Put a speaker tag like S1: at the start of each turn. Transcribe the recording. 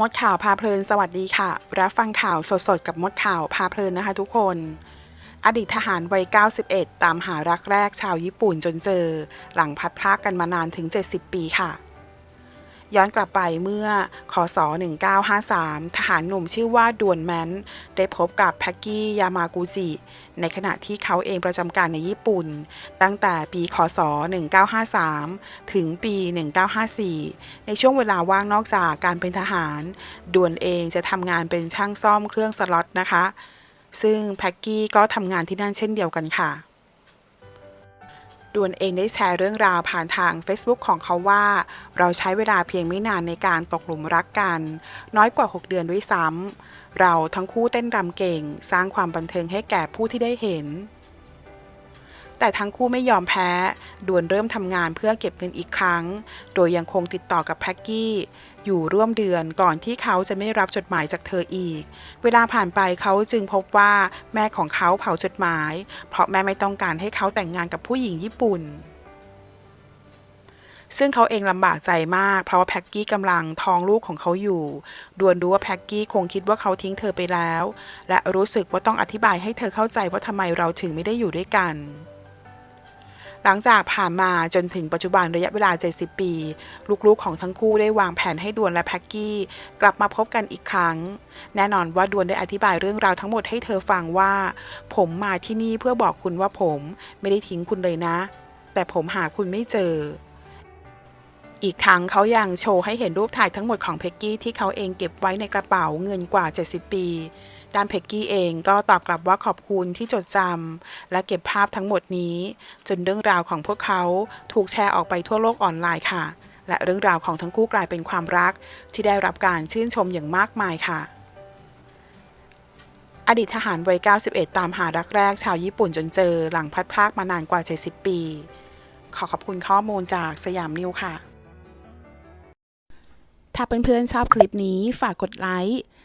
S1: มดข่าวพาเพลินสวัสดีค่ะ รับฟังข่าวสดๆ กับมดข่าวพาเพลินนะคะทุกคน อดีตทหารวัย 91 ตามหารักแรกชาวญี่ปุ่นจนเจอ หลังพัดพรากกันมานานถึง 70 ปีค่ะ ย้อนกลับไปเมื่อคศ1953 ทหารหนุ่มชื่อว่าดวนแมนได้พบกับแพ็กกี้ยามากุจิ ในขณะที่เขาเองประจำการในญี่ปุ่น ตั้งแต่ปีคศ1953 ถึงปี 1954 ในช่วงเวลาว่างนอกจากการเป็นทหาร ดวนเองจะทำงานเป็นช่างซ่อมเครื่องสล็อตนะคะ ซึ่งแพ็กกี้ก็ทำงานที่นั่นเช่นเดียวกันค่ะ ดวนเองได้แชร์เรื่องราวผ่านทาง Facebook ของเขาว่า เราใช้เวลาเพียงไม่นานในการตกหลุมรักกัน น้อยกว่า 6 เดือนด้วยซ้ำเราทั้งคู่เต้นรำเก่ง สร้างความบันเทิงให้แก่ผู้ที่ได้เห็น แต่ทั้งคู่ไม่ยอมแพ้ดวนเริ่มทำงานเพื่อเก็บเงินอีกครั้ง โดยยังคงติดต่อกับแพ็กกี้ อยู่ร่วมเดือนก่อนที่เขาจะไม่รับจดหมายจากเธออีก เวลาผ่านไปเขาจึงพบว่าแม่ของเขาเผาจดหมาย เพราะแม่ไม่ต้องการให้เขาแต่งงานกับผู้หญิงญี่ปุ่นซึ่งเขาเองลำบากใจมาก เพราะว่าแพ็กกี้กำลังท้องลูกของเขาอยู่ ดวนรู้ว่าแพ็กกี้คงคิดว่าเขาทิ้งเธอไปแล้ว และรู้สึกว่าต้องอธิบายให้เธอเข้าใจว่าทำไมเราถึงไม่ได้อยู่ด้วยกัน หลังจากผ่านมาจนถึงปัจจุบันระยะเวลา 70 ปี ลูกๆของทั้งคู่ได้วางแผนให้ดวนและแพ็กกี้กลับมาพบกันอีกครั้ง แน่นอนว่าดวนได้อธิบายเรื่องราวทั้งหมดให้เธอฟังว่า ผมมาที่นี่เพื่อบอกคุณว่าผมไม่ได้ทิ้งคุณเลยนะ แต่ผมหาคุณไม่เจออีกทั้งเขายังโชว์ให้เห็นรูปถ่ายทั้งหมดของเพ็กกี้ที่เขาเองเก็บไว้ในกระเป๋าเงินกว่า 70 ปี ด้านเพ็กกี้เองก็ตอบกลับว่าขอบคุณที่จดจำและเก็บภาพทั้งหมดนี้ จนเรื่องราวของพวกเขาถูกแชร์ออกไปทั่วโลกออนไลน์ค่ะ และเรื่องราวของทั้งคู่กลายเป็นความรัก ที่ได้รับการชื่นชมอย่างมากมายค่ะ อดีตทหารวัย 91 ตามหารักแรกชาวญี่ปุ่นจนเจอหลังพัดพรากมานานกว่า 70 ปี ขอขอบคุณข้อมูลจากสยามนิวค่ะ ถ้าเพื่อนๆชอบคลิปนี้ฝากกดไลค์